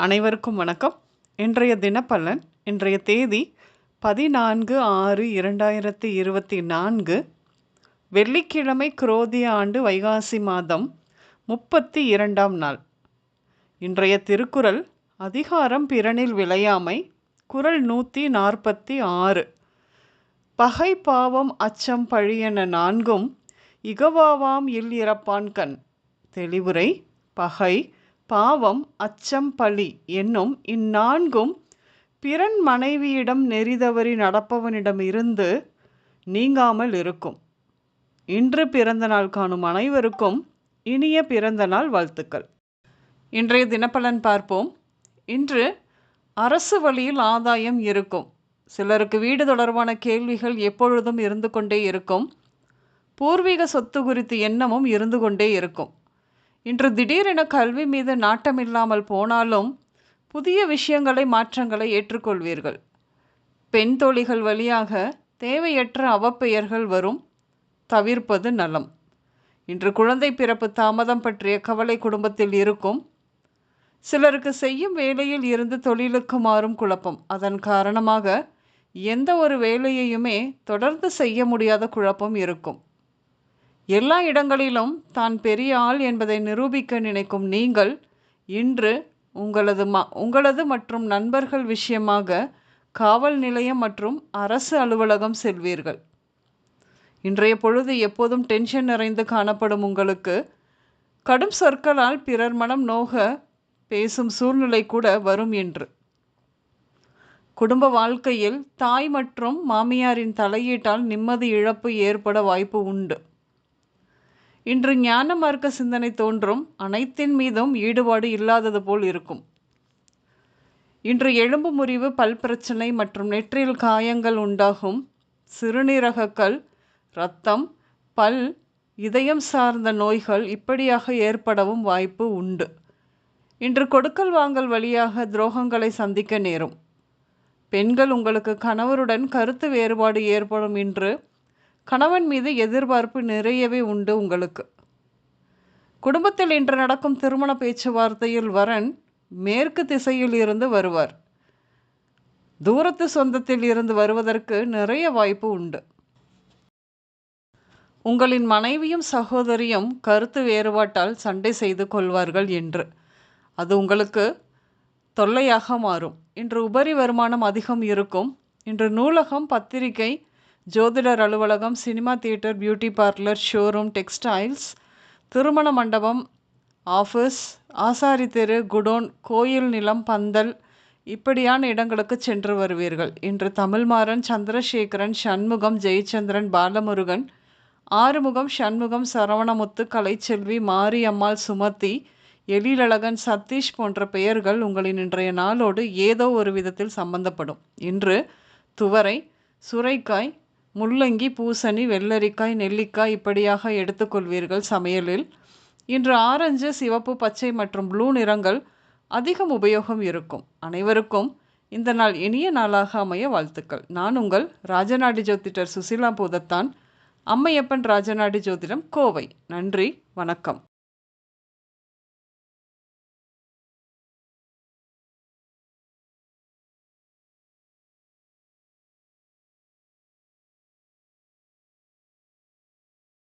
அனைவருக்கும் வணக்கம். இன்றைய தினப்பலன் இன்றைய தேதி பதினான்கு ஆறு இரண்டாயிரத்தி இருபத்தி நான்கு வெள்ளிக்கிழமை குரோதிய ஆண்டு வைகாசி மாதம் முப்பத்தி இரண்டாம் நாள். இன்றைய திருக்குறள் அதிகாரம் பிறனில் விளையாமை குரல் நூற்றி நாற்பத்தி ஆறு. பகை பாவம் அச்சம் பழியென நான்கும் இகவாவாம் இல் இறப்பான் கண். தெளிவுரை பகை பாவம் அச்சம் பழி என்னும் இந்நான்கும் பிறன் மனைவியிடம் நெறிதவறி நடப்பவனிடம் இருந்து நீங்காமல் இருக்கும். இன்று பிறந்த நாள் காணும் அனைவருக்கும் இனிய பிறந்த நாள் வாழ்த்துக்கள். இன்றைய தினப்பலன் பார்ப்போம். இன்று அரசு வழியில் ஆதாயம் இருக்கும். சிலருக்கு வீடு தொடர்பான கேள்விகள் எப்பொழுதும் இருந்து கொண்டே இருக்கும். பூர்வீக சொத்து குறித்து எண்ணமும் இருந்து கொண்டே இருக்கும். இன்று திடீரென கல்வி மீது நாட்டமில்லாமல் போனாலும் புதிய விஷயங்களை மாற்றங்களை ஏற்றுக்கொள்வீர்கள். பெண் தோழிகள் வழியாக தேவையற்ற அவப்பெயர்கள் வரும். தவிர்ப்பது நலம். இன்று குழந்தை பிறப்பு தாமதம் பற்றிய கவலை குடும்பத்தில் இருக்கும். சிலருக்கு செய்யும் வேலையில் இருந்து தொழிலுக்கு மாறும் குழப்பம். அதன் காரணமாக எந்த ஒரு வேலையையுமே தொடர்ந்து செய்ய முடியாத குழப்பம் இருக்கும். எல்லா இடங்களிலும் தான் பெரிய ஆள் என்பதை நிரூபிக்க நினைக்கும் நீங்கள் இன்று உங்களது ம உங்களது மற்றும் நண்பர்கள் விஷயமாக காவல் நிலையம் மற்றும் அரசு அலுவலகம் செல்வீர்கள். இன்றைய பொழுது எப்போதும் டென்ஷன் நிறைந்து காணப்படும் உங்களுக்கு கடும் சொற்களால் பிறர் மனம் நோக பேசும் சூழ்நிலை கூட வரும் என்று. குடும்ப வாழ்க்கையில் தாய் மற்றும் மாமியாரின் தலையீட்டால் நிம்மதி இழப்பு ஏற்பட வாய்ப்பு உண்டு. இன்று ஞான மார்க்க சிந்தனை தோன்றும் அனைத்தின் மீதும் ஈடுபாடு இல்லாதது போல் இருக்கும். இன்று எலும்பு முறிவு பல் பிரச்சனை மற்றும் நெற்றியில் காயங்கள் உண்டாகும். சிறுநீரகக்கல் இரத்தம் பல் இதயம் சார்ந்த நோய்கள் இப்படியாக ஏற்படவும் வாய்ப்பு உண்டு. இன்று கொடுக்கல் வாங்கல் வழியாக துரோகங்களை சந்திக்க நேரும். பெண்கள் உங்களுக்கு கணவருடன் கருத்து வேறுபாடு ஏற்படும் என்று கணவன் மீது எதிர்பார்ப்பு நிறையவே உண்டு உங்களுக்கு. குடும்பத்தில் இன்று நடக்கும் திருமண பேச்சுவார்த்தையில் வரன் மேற்கு திசையில் இருந்து வருவார். தூரத்து சொந்தத்தில் இருந்து வருவதற்கு நிறைய வாய்ப்பு உண்டு. உங்களின் மனைவியும் சகோதரியும் கருத்து வேறுபாட்டால் சண்டை செய்து கொள்வார்கள் என்று. அது உங்களுக்கு தொல்லையாக மாறும். இன்று உபரி வருமானம் அதிகம் இருக்கும். இன்று நூலகம் பத்திரிகை ஜோதிடர் அலுவலகம் cinema theatre beauty parlour showroom textiles திருமண மண்டபம் ஆஃபீஸ் ஆசாரி தெரு குடோன் கோயில் நிலம் பந்தல் இப்படியான இடங்களுக்கு சென்று வருவீர்கள். இன்று தமிழ்மாறன் சந்திரசேகரன் சண்முகம் ஜெயச்சந்திரன் பாலமுருகன் ஆறுமுகம் சண்முகம் சரவணமுத்து கலைச்செல்வி மாரியம்மாள் சுமதி எழிலழகன் சதீஷ் போன்ற பெயர்கள் உங்களின் இன்றைய நாளோடு ஏதோ ஒரு விதத்தில் சம்பந்தப்படும். இன்று துவரை சுரைக்காய் முள்ளங்கி பூசணி வெள்ளரிக்காய் நெல்லிக்காய் இப்படியாக எடுத்துக்கொள்வீர்கள் சமையலில். இன்று ஆரஞ்சு சிவப்பு பச்சை மற்றும் ப்ளூ நிறங்கள் அதிகம் உபயோகம் இருக்கும். அனைவருக்கும் இந்த நாள் இனிய நாளாக அமைய வாழ்த்துக்கள். நான் உங்கள் ராஜநாடி ஜோதிடர் சுசிலா பூதத்தான். அம்மையப்பன் ராஜநாடி ஜோதிடம் கோவை. நன்றி வணக்கம்.